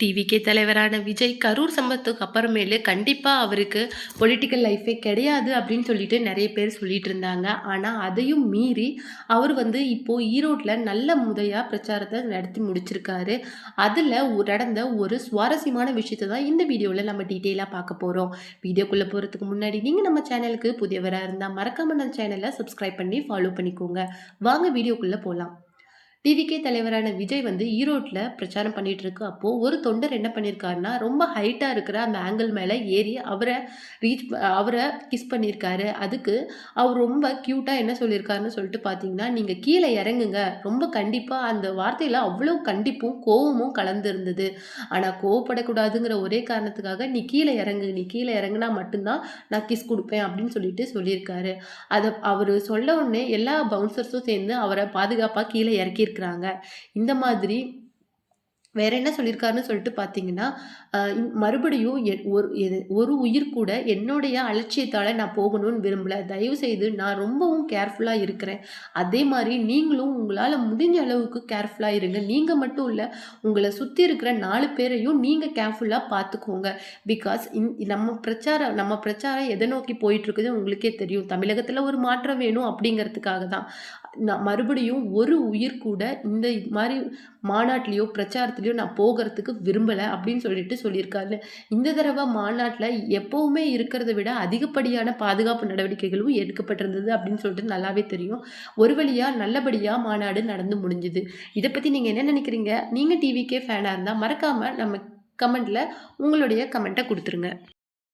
TVK தலைவரான விஜய் கரூர் சம்பவத்துக்கு அப்புறமேலு கண்டிப்பாக அவருக்கு பொலிட்டிக்கல் லைஃபே கிடையாது அப்படின்னு சொல்லிட்டு நிறைய பேர் சொல்லிட்டு இருந்தாங்க. ஆனால் அதையும் மீறி அவர் வந்து இப்போது ஈரோட்டில் நல்ல முதையாக பிரச்சாரத்தை நடத்தி முடிச்சிருக்காரு. அதில் நடந்த ஒரு சுவாரஸ்யமான விஷயத்தை தான் இந்த வீடியோவில் நம்ம டீட்டெயிலாக பார்க்க போகிறோம் வீடியோக்குள்ளே போகிறதுக்கு முன்னாடி நீங்கள் நம்ம சேனலுக்கு புதியவராக இருந்தால் மறக்காம நம்ம சேனலை சப்ஸ்கிரைப் பண்ணி ஃபாலோ பண்ணிக்கோங்க. வாங்க வீடியோக்குள்ளே போகலாம் டிவிகே தலைவரான விஜய் வந்து ஈரோட்டில் பிரச்சாரம் பண்ணிட்டு இருக்கு அப்போது ஒரு தொண்டர் என்ன பண்ணியிருக்காருன்னா ரொம்ப ஹைட்டாக இருக்கிற அந்த ஆங்கிள் மேலே ஏறி அவரை ரீச் அவரை கிஸ் பண்ணியிருக்காரு அதுக்கு அவர் ரொம்ப க்யூட்டாக என்ன சொல்லியிருக்காருன்னு சொல்லிட்டு பார்த்தீங்கன்னா நீங்கள் கீழே இறங்குங்க. ரொம்ப கண்டிப்பாக அந்த வார்த்தையில் அவ்வளோ கண்டிப்பும் கோவமும் கலந்துருந்தது. ஆனால் கோவப்படக்கூடாதுங்கிற ஒரே காரணத்துக்காக நீ கீழே இறங்கு நீ கீழே இறங்குனா மட்டும்தான் நான் கிஸ் கொடுப்பேன் அப்படின்னு சொல்லிட்டு சொல்லியிருக்காரு அதை அவர் சொல்ல உடனே எல்லா பவுன்சர்ஸும் சேர்ந்து அவரை பாதுகாப்பாக கீழே இறக்கியிருக்காங்க இருக்கிறாங்க. இந்த மாதிரி வேற என்ன சொல்லியிருக்காருன்னு சொல்லிட்டு பார்த்தீங்கன்னா மறுபடியும் ஒரு எது- ஒரு உயிர் கூட என்னுடைய அலட்சியத்தால் நான் போகணும்னு விரும்பலை. தயவு செய்து நான் ரொம்பவும் கேர்ஃபுல்லாக இருக்கிறேன். அதே மாதிரி நீங்களும் உங்களால் முடிஞ்ச அளவுக்கு கேர்ஃபுல்லாக இருங்க. நீங்கள் மட்டும் இல்லை உங்களை சுற்றி இருக்கிற நாலு பேரையும் நீங்கள் கேர்ஃபுல்லாக பார்த்துக்கோங்க பிகாஸ் நம்ம பிரச்சாரம் நம்ம பிரச்சாரம் எதை நோக்கி போயிட்டுருக்குது உங்களுக்கே தெரியும். தமிழகத்தில் ஒரு மாற்றம் வேணும் அப்படிங்கிறதுக்காக தான். நான் மறுபடியும் ஒரு உயிர் கூட இந்த மாதிரி மாநாட்டிலையோ பிரச்சாரத்துலையோ நான் போகிறதுக்கு விரும்பலை அப்படின்னு சொல்லிட்டு சொல்லியிருக்காரு. இந்த தடவை மாநாட்டில் எப்போவுமே இருக்கிறத விட அதிகப்படியான பாதுகாப்பு நடவடிக்கைகளும் எடுக்கப்பட்டிருந்தது அப்படின்னு சொல்லிட்டு நல்லாவே தெரியும். ஒரு வழியாக நல்லபடியாக மாநாடு நடந்து முடிஞ்சுது. இதை பற்றி நீங்கள் என்ன நினைக்கிறீங்க? நீங்கள் டிவிக்கே ஃபேனாக இருந்தால் மறக்காமல் நம்ம கமெண்ட்டில் உங்களுடைய கமெண்ட்டை கொடுத்துருங்க.